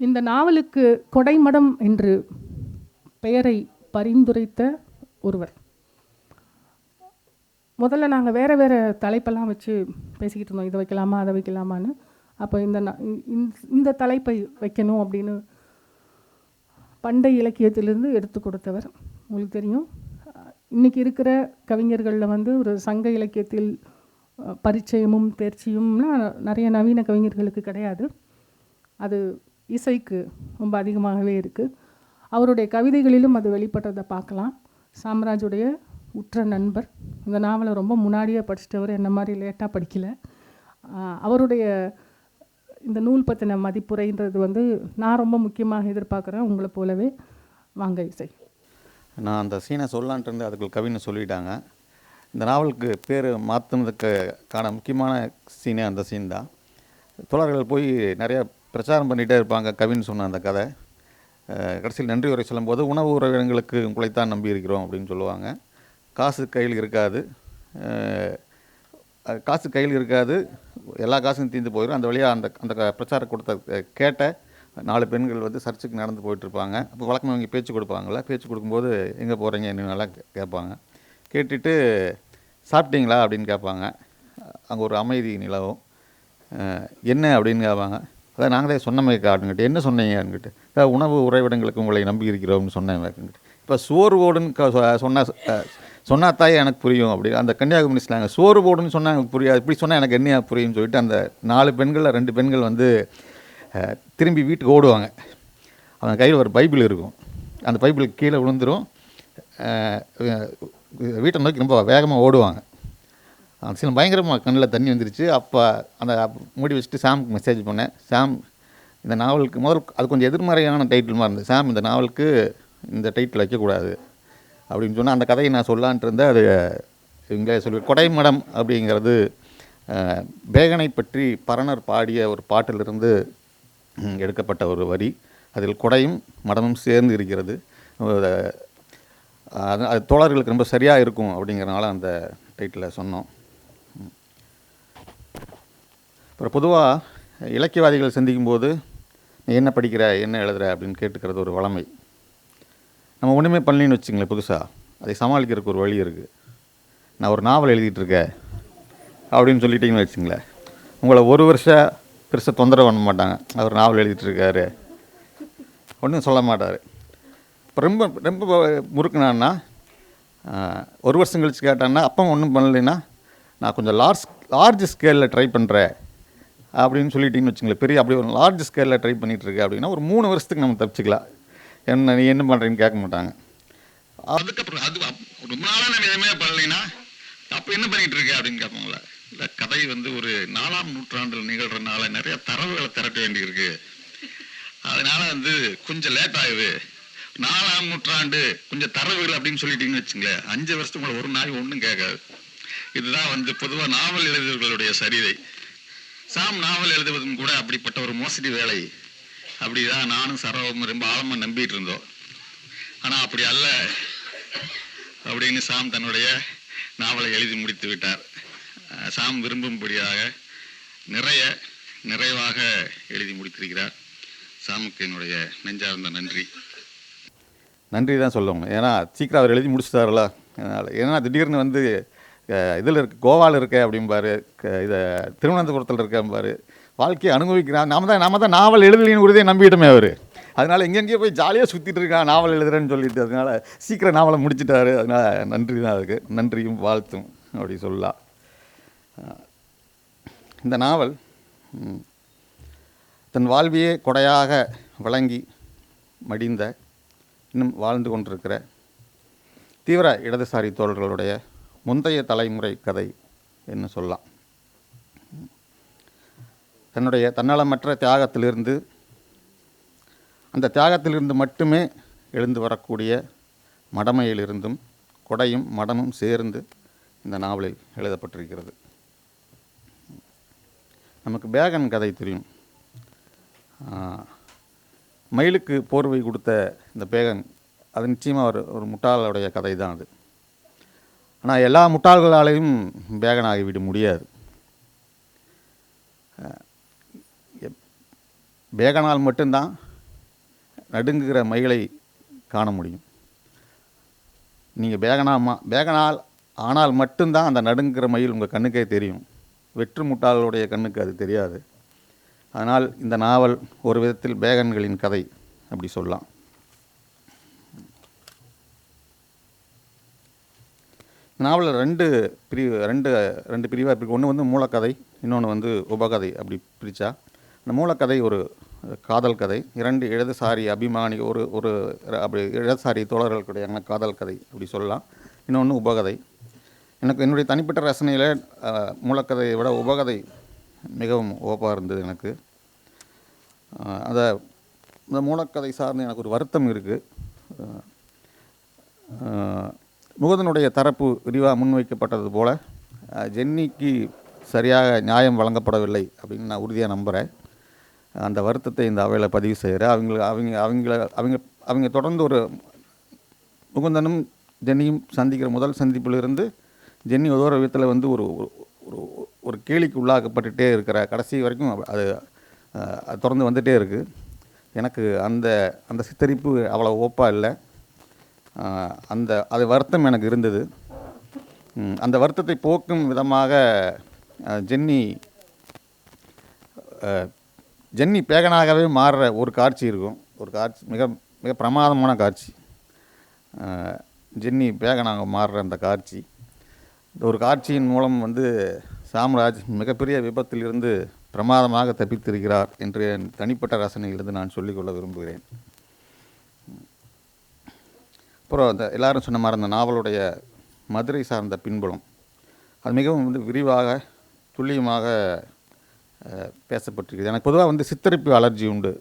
இந்த நாவலுக்கு கொடைமடம் என்று பெயரை பரிந்துரைத்த ஒருவர். முதல்ல நாங்கள் வேறு வேறு தலைப்பெல்லாம் வச்சு பேசிக்கிட்டு இருந்தோம். இதை வைக்கலாமா அதை வைக்கலாமான்னு. அப்போ இந்த இந்த- இந்த தலைப்பை வைக்கணும் அப்படின்னு பண்டை இலக்கியத்திலிருந்து எடுத்து கொடுத்தவர். உங்களுக்கு தெரியும். இன்றைக்கி இருக்கிற கவிஞர்களில் வந்து ஒரு சங்க இலக்கியத்தில் பரிச்சயமும் தேர்ச்சியும்னா நிறைய நவீன கவிஞர்களுக்கு கிடையாது. அது இசைக்கு ரொம்ப அதிகமாகவே இருக்குது அவருடைய கவிதைகளிலும் அது வெளிப்பட்டதை பார்க்கலாம். சாம்ராஜுடைய உற்ற நண்பர். இந்த நாவலை ரொம்ப முன்னாடியே படிச்சிட்டவர் என்ன மாதிரி லேட்டாக படிக்கலை. அவருடைய இந்த நூல் பற்றின மதிப்புரைன்றது வந்து நான் ரொம்ப முக்கியமாக எதிர்பார்க்குறேன். உங்களை போலவே வாங்க இசை. நான் அந்த சீனை சொல்லலான்ட்டு இருந்து அதுக்குள் கவின்னு சொல்லிட்டாங்க. இந்த நாவலுக்கு பேர் மாற்றுனதுக்கான முக்கியமான சீனே அந்த சீன் தான். தோழர்கள் போய் நிறைய பிரச்சாரம் பண்ணிகிட்டே இருப்பாங்க. கவின்னு சொன்ன அந்த கதை. கடைசியில் நன்றி உரை சொல்லும்போது உணவு உறவினங்களுக்கு உங்களைத்தான் நம்பி இருக்கிறோம் அப்படின்னு சொல்லுவாங்க. காசு கையில் இருக்காது. காசு கையில் இருக்காது. எல்லா காசும் தீர்ந்து போயிடும். அந்த வழியாக அந்த அந்த க- கொடுத்த கேட்ட நாலு பெண்கள் வந்து சர்ச்சுக்கு நடந்து போயிட்டுருப்பாங்க அப்போ வழக்கமாக இவங்க பேச்சு கொடுப்பாங்களே பேச்சு கொடுக்கும்போது எங்கே போகிறீங்க என்னென்னலாம் கேட்பாங்க. கேட்டுட்டு சாப்பிட்டீங்களா? அப்படின்னு கேட்பாங்க. அங்கே ஒரு அமைதி நிலவும். என்ன? அப்படின்னு கேட்பாங்க. அதான் நாங்களே சொன்னமே காட்டுங்கிட்டு என்ன சொன்னீங்க? அதாவது உணவு உறைவிடங்களுக்கு உங்களை நம்பி இருக்கிறோம்னு சொன்னேன் இப்போ சோறு போடுன்னு சொன்னால் சொ- தாயே எனக்கு புரியும் அப்படி. அந்த கன்னியாகுமரி ஸ்லாங்க சோறு போடுன்னு சொன்னால் எனக்கு புரியாது. இப்படி சொன்னால் எனக்கு என்ன புரியும்னு சொல்லிட்டு அந்த நாலு பெண்களில் ரெண்டு பெண்கள் வந்து திரும்பி வீட்டுக்கு ஓடுவாங்க. அவங்க கையில் ஒரு பைபிள் இருக்கும். அந்த பைபிள் கீழே விழுந்துடும் வீட்டை நோக்கி ரொம்ப வேகமாக ஓடுவாங்க. சில பயங்கரமாக கண்ணில் தண்ணி வந்துருச்சு. அப்போ அந்த மூடி வச்சுட்டு சாமுக்கு மெசேஜ் பண்ணேன். சாம் இந்த நாவலுக்கு முதல் அது கொஞ்சம் எதிர்மறையான டைட்டில் மாதிரி இருந்தது. சாம் இந்த நாவலுக்கு இந்த டைட்டில் வைக்கக்கூடாது அப்படின்னு சொன்னால் அந்த கதையை நான் சொல்லான்ட்டு இருந்தேன். அது இங்கே சொல்லி கொடைமடம் அப்படிங்கிறது பேகனை பற்றி பரணர் பாடிய ஒரு பாட்டிலிருந்து எடுக்கப்பட்ட ஒரு வரி. அதில் கொடையும் மடமும் சேர்ந்து இருக்கிறது. அது அது தோழர்களுக்கு ரொம்ப சரியாக இருக்கும் அப்படிங்கிறனால அந்த டைட்டில் சொன்னோம். அப்புறம் பொதுவாக இலக்கியவாதிகள் சந்திக்கும் போது நீ என்ன படிக்கிற என்ன எழுதுற? அப்படின்னு கேட்டுக்கிறது ஒரு வளமை. நம்ம ஒன்றுமே பண்ணலின்னு வச்சுங்களேன் புதுசாக அதை சமாளிக்கிறதுக்கு ஒரு வழி இருக்குது நான் ஒரு நாவல் எழுதிட்டு இருக்கேன் அப்படின்னு சொல்லிட்டீங்கன்னு வச்சுங்களேன் உங்களை ஒரு வருஷம் பெருசாக தொந்தரவு பண்ண மாட்டாங்க. அவர் நாவல் எழுதிட்டுருக்காரு. ஒன்றும் சொல்ல மாட்டார். இப்போ ரொம்ப ரொம்ப முறுக்குனான்னா ஒரு வருஷம் கழிச்சு கேட்டான்னா அப்போ ஒன்றும் பண்ணலைன்னா நான் கொஞ்சம் லார்ஜ் லார்ஜ் ஸ்கேலில் ட்ரை பண்ணுறேன் அப்படின்னு சொல்லிட்டீங்கன்னு வச்சுங்களேன் பெரிய அப்படி ஒரு லார்ஜ் ஸ்கேலில் ட்ரை பண்ணிகிட்ருக்கு அப்படின்னா ஒரு மூணு வருஷத்துக்கு நம்ம தப்பிச்சிக்கலாம். என்ன நீ என்ன பண்ணுறீன்னு கேட்க மாட்டாங்க. அதுக்கப்புறம் அது ரொம்ப நாளாக நம்ம எதுவுமே பண்ணலைன்னா அப்போ என்ன பண்ணிகிட்டு இருக்க அப்படின்னு கேட்பாங்களா இல்லை கதை வந்து ஒரு நாலாம் நூற்றாண்டில் நிகழ்கிறனால நிறைய தரவுகளை திரட்ட வேண்டியிருக்கு. அதனால வந்து கொஞ்சம் லேட் ஆகுது. நாலாம் நூற்றாண்டு கொஞ்சம் தரவுகள் அப்படின்னு சொல்லிட்டீங்கன்னு வச்சுங்களேன் அஞ்சு வருஷத்துக்குள்ள ஒரு நாய் ஒன்றும் கேட்காது. இதுதான் வந்து பொதுவாக நாவல் எழுதியவர்களுடைய சரிதை சாம் நாவல் எழுதுவதும் கூட அப்படிப்பட்ட ஒரு மோசடி வேலை. அப்படிதான் நானும் சரவமும் ரொம்ப ஆழமாக நம்பிட்டு இருந்தோம். ஆனால் அப்படி அல்ல. அப்படின்னு சாம் தன்னுடைய நாவலை எழுதி முடித்து விட்டார். சாம் விரும்பும்படியாக நிறைய நிறைவாக எழுதி முடித்திருக்கிறார். சாமுக்கு என்னுடைய நெஞ்சார்ந்த நன்றி. நன்றி தான் சொல்லுவோம் ஏன்னா சீக்கிரம் அவர் எழுதி முடிச்சிட்டாருல. அதனால் ஏன்னா திடீர்னு வந்து இதில் இருக்கு கோவாவில் இருக்க அப்படிம்பாரு க- இதை திருவனந்தபுரத்தில் இருக்கம்பாரு வாழ்க்கையை அனுபவிக்கிறான். நாம தான் நாம தான் நாவல் எழுதலின்னு உறுதியை நம்பிட்டோமே அவர். அதனால் எங்கெங்கேயோ போய் ஜாலியாக சுற்றிட்டு இருக்கான் நாவல் எழுதுறேன்னு சொல்லிட்டு. அதனால் சீக்கிரம் நாவலை முடிச்சிட்டாரு. அதனால் நன்றி தான் அதுக்கு. நன்றியும் வாழ்த்தும் அப்படி சொல்லலாம். இந்த நாவல் தன் வாழ்வியே கொடையாக வழங்கி மடிந்த இன்னும் வாழ்ந்து கொண்டிருக்கிற தீவிர இடதுசாரி தோழர்களுடைய முந்தைய தலைமுறை கதை என்று சொல்லலாம். தன்னுடைய தன்னலமற்ற தியாகத்திலிருந்து அந்த தியாகத்திலிருந்து மட்டுமே எழுந்து வரக்கூடிய மடமையிலிருந்தும் கொடையும் மடமும் சேர்ந்து இந்த நாவலில் எழுதப்பட்டிருக்கிறது. நமக்கு பேகன் கதை தெரியும். மயிலுக்கு போர்வை கொடுத்த இந்த பேகன் அது நிச்சயமாக ஒரு ஒரு முட்டாளுடைய கதை தான் அது. ஆனால் எல்லா முட்டாள்களாலையும் பேகன் ஆகிவிட முடியாது எப்- பேகனால் மட்டும்தான் நடுங்குகிற மயிலை காண முடியும். நீங்கள் பேகனாமா பேகனால் ஆனால் மட்டும்தான் அந்த நடுங்குகிற மயில் உங்கள் கண்ணுக்கே தெரியும். வெற்று முட்டாளுடைய கண்ணுக்கு அது தெரியாது. அதனால் இந்த நாவல் ஒரு விதத்தில் பேகன்களின் கதை அப்படி சொல்லலாம். நாவலில் ரெண்டு பிரிவு ரெண்டு ரெண்டு பிரிவாக இருக்குது ஒன்று வந்து மூலக்கதை இன்னொன்று வந்து உபகதை அப்படி பிரித்தா அந்த மூலக்கதை ஒரு காதல் கதை. இரண்டு இடதுசாரி அபிமானி ஒரு ஒரு அப்படி இடதுசாரி தோழர்களுடைய காதல் கதை அப்படி சொல்லலாம். இன்னொன்று உபகதை. எனக்கு என்னுடைய தனிப்பட்ட ரசனையில் மூலக்கதையை விட உபகதை மிகவும் ஓப்பாக இருந்தது எனக்கு. அதை இந்த மூலக்கதை சார்ந்து எனக்கு ஒரு வருத்தம் இருக்குது முகதனுடைய தரப்பு விரிவாக முன்வைக்கப்பட்டது போல் ஜென்னிக்கு சரியாக நியாயம் வழங்கப்படவில்லை அப்படின்னு நான் உறுதியாக நம்புகிறேன் அந்த வருத்தத்தை இந்த அவையில் பதிவு செய்கிறேன் அவங்களுக்கு அவங்க அவங்கள அவங்க அவங்க தொடர்ந்து ஒரு முகுந்தனும் ஜென்னியும் சந்திக்கிற முதல் சந்திப்பிலிருந்து ஜென்னி ஏதோ ஒரு விதத்தில் வந்து ஒரு ஒரு- ஒரு கேலிக்கு உள்ளாக்கப்பட்டுட்டே இருக்கிற கடைசி வரைக்கும் அது தொடர்ந்து வந்துகிட்டே இருக்குது எனக்கு அந்த அந்த சித்தரிப்பு அவ்வளோ ஓப்பாக இல்லை. அந்த அது வருத்தம் எனக்கு இருந்தது. அந்த வருத்தத்தை போக்கும் விதமாக ஜென்னி ஜென்னி பேகனாகவே மாறுற ஒரு காட்சி இருக்கும். ஒரு காட்சி மிக மிக பிரமாதமான காட்சி. ஜென்னி பேகனாக மாறுற அந்த காட்சி. ஒரு காட்சியின் மூலம் வந்து சாம்ராஜ் மிகப்பெரிய விபத்திலிருந்து பிரமாதமாக தப்பித்திருக்கிறார் என்று என் தனிப்பட்ட ரசனையிலிருந்து நான் சொல்லிக்கொள்ள விரும்புகிறேன். அப்புறம் அந்த எல்லாரும் சொன்ன மாதிரி அந்த நாவலுடைய மதுரை சார்ந்த பின்புலம் அது மிகவும் வந்து விரிவாக துல்லியமாக பேசப்பட்டிருக்குது. எனக்கு பொதுவாக வந்து சித்தரிப்பு அலர்ஜி உண்டு.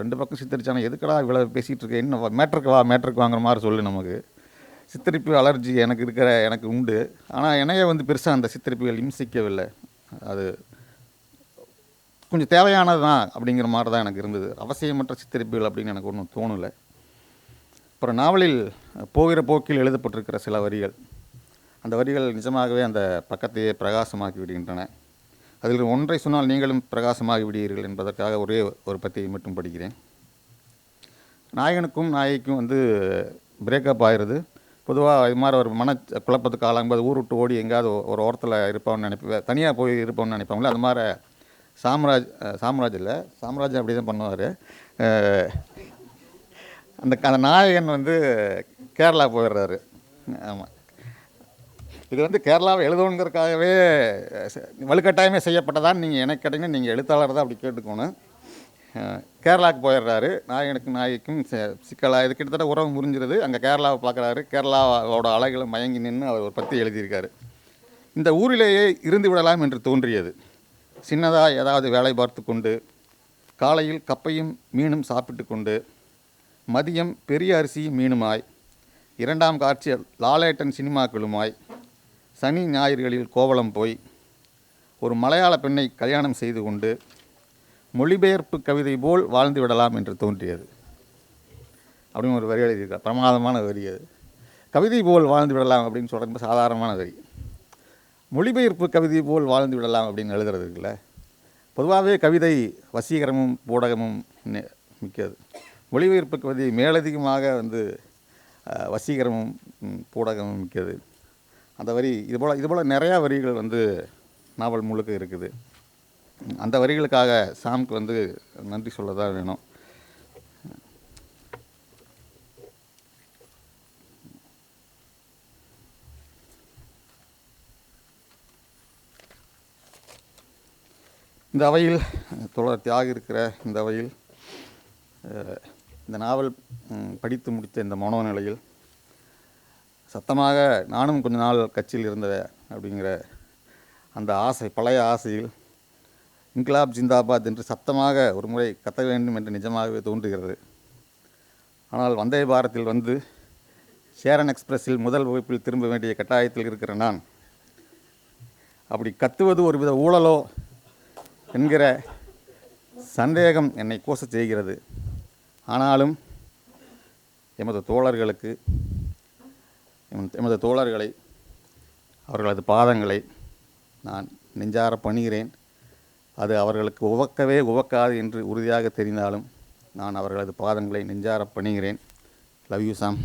ரெண்டு பக்கம் சித்தரிச்சானா எதுக்கடா இவ்வளோ பேசிகிட்டு இருக்கேன் என்ன மேட்ருக்கு வா மேட்ருக்கு வாங்குற மாதிரி சொல்லு நமக்கு. சித்தரிப்பு அலர்ஜி எனக்கு இருக்கிற எனக்கு உண்டு. ஆனால் என்னையே வந்து பெருசாக அந்த சித்தரிப்புகள் இம்சிக்கவில்லை. அது கொஞ்சம் தேவையானது தான் அப்படிங்கிற மாதிரி தான் எனக்கு இருந்தது. அவசியமற்ற சித்தரிப்புகள் அப்படின்னு எனக்கு ஒன்றும் தோணலை. அப்புறம் நாவலில் போகிற போக்கில் எழுதப்பட்டிருக்கிற சில வரிகள். அந்த வரிகள் நிஜமாகவே அந்த பக்கத்தையே பிரகாசமாக்கி விடுகின்றன. அதில் ஒன்றை சொன்னால் நீங்களும் பிரகாசமாகி விடுவீர்கள் என்பதற்காக ஒரே ஒரு பத்தியை மட்டும் படிக்கிறேன். நாயகனுக்கும் நாயகிக்கும் வந்து பிரேக்கப் ஆயிடுது. பொதுவாக இது மாதிரி ஒரு மன குழப்பத்துக்கு ஆளாகும்போது ஊர் விட்டு ஓடி எங்கேயாவது ஒரு ஓரத்தில் இருப்பான்னு நினைப்பேன் தனியாக போய் இருப்பான்னு நினைப்பாங்களே அது மாதிரி சாம்ராஜ் சாம்ராஜ் இல்லை சாம்ராஜ் அப்படி தான் பண்ணுவார் அந்த அந்த நாயகன் வந்து கேரளா போயிடுறாரு. ஆமாம் இது வந்து கேரளாவை எழுதணுங்கிறதுக்காகவே வலுக்கட்டாயமே செய்யப்பட்டதான்னு நீங்கள் எனக்கு கேட்டிங்கன்னா நீங்கள் எழுத்தாளர் தான் அப்படி கேட்டுக்கணும். கேரளாவுக்கு போயிடுறாரு. நாயகனுக்கும் நாயகிக்கும் ச- இது கிட்டத்தட்ட உறவு முறிஞ்சிருது. அங்கே கேரளாவை பார்க்குறாரு. கேரளாவோட அழகில் மயங்கி நின்று அவர் ஒரு பற்றி எழுதியிருக்காரு. இந்த ஊரிலேயே இருந்து விடலாம் என்று தோன்றியது. சின்னதாக ஏதாவது வேலை பார்த்து கொண்டு காலையில் கப்பையும் மீனும் சாப்பிட்டு கொண்டு மதியம் பெரிய அரிசி மீனுமாய் இரண்டாம் காட்சி லாலேட்டன் சினிமாக்களுமாய் சனி ஞாயிறுகளில் கோவளம் போய் ஒரு மலையாள பெண்ணை கல்யாணம் செய்து கொண்டு மொழிபெயர்ப்பு கவிதை போல் வாழ்ந்து விடலாம் என்று தோன்றியது. அப்படின்னு ஒரு வரி எழுதியிருக்கார். பிரமாதமான வரி அது. கவிதை போல் வாழ்ந்து விடலாம் அப்படின்னு சொல்கிறது சாதாரணமான வரி. மொழிபெயர்ப்பு கவிதை போல் வாழ்ந்து விடலாம் அப்படின்னு எழுதுறது இருக்குல்ல பொதுவாகவே கவிதை வசீகரமும் ஊடகமும் மிக்கது. மொழிபெயர்ப்பு கவிதை மேலதிகமாக வந்து வசீகரமும் பூடகமும் மிக்கது. அந்த வரி இதுபோல் இதுபோல் நிறையா வரிகள் வந்து நாவல் முழுக்க இருக்குது. அந்த வரிகளுக்காக சாம்க்கு வந்து நன்றி சொல்ல தான் வேணும். இந்த அவையில் தொடர் தியாக இருக்கிற இந்த அவையில் இந்த நாவல் படித்து முடித்த இந்த மனோநிலையில் சத்தமாக நானும் கொஞ்ச நாள் கட்சியில் இருந்த அப்படிங்கிற அந்த ஆசை பழைய ஆசையில் இன்கிலாப் ஜிந்தாபாத் என்று சத்தமாக ஒரு முறை கத்த வேண்டும் என்று நிஜமாகவே தோன்றுகிறது. ஆனால் வந்தே பாரத்தில் வந்து சேரன் எக்ஸ்பிரஸில் முதல் வகுப்பில் திரும்ப வேண்டிய கட்டாயத்தில் இருக்கிற நான் அப்படி கத்துவது ஒரு வித ஊழலோ என்கிற சந்தேகம் என்னை கோச செய்கிறது. ஆனாலும் எமது தோழர்களுக்கு எமது- எமது தோழர்களை அவர்களது பாதங்களை நான் நெஞ்சார பணிகிறேன். அது அவர்களுக்கு உவக்கவே உவக்காது என்று உறுதியாக தெரிந்தாலும் நான் அவர்களது பாதங்களை நெஞ்சார பணிகிறேன். Love you Sam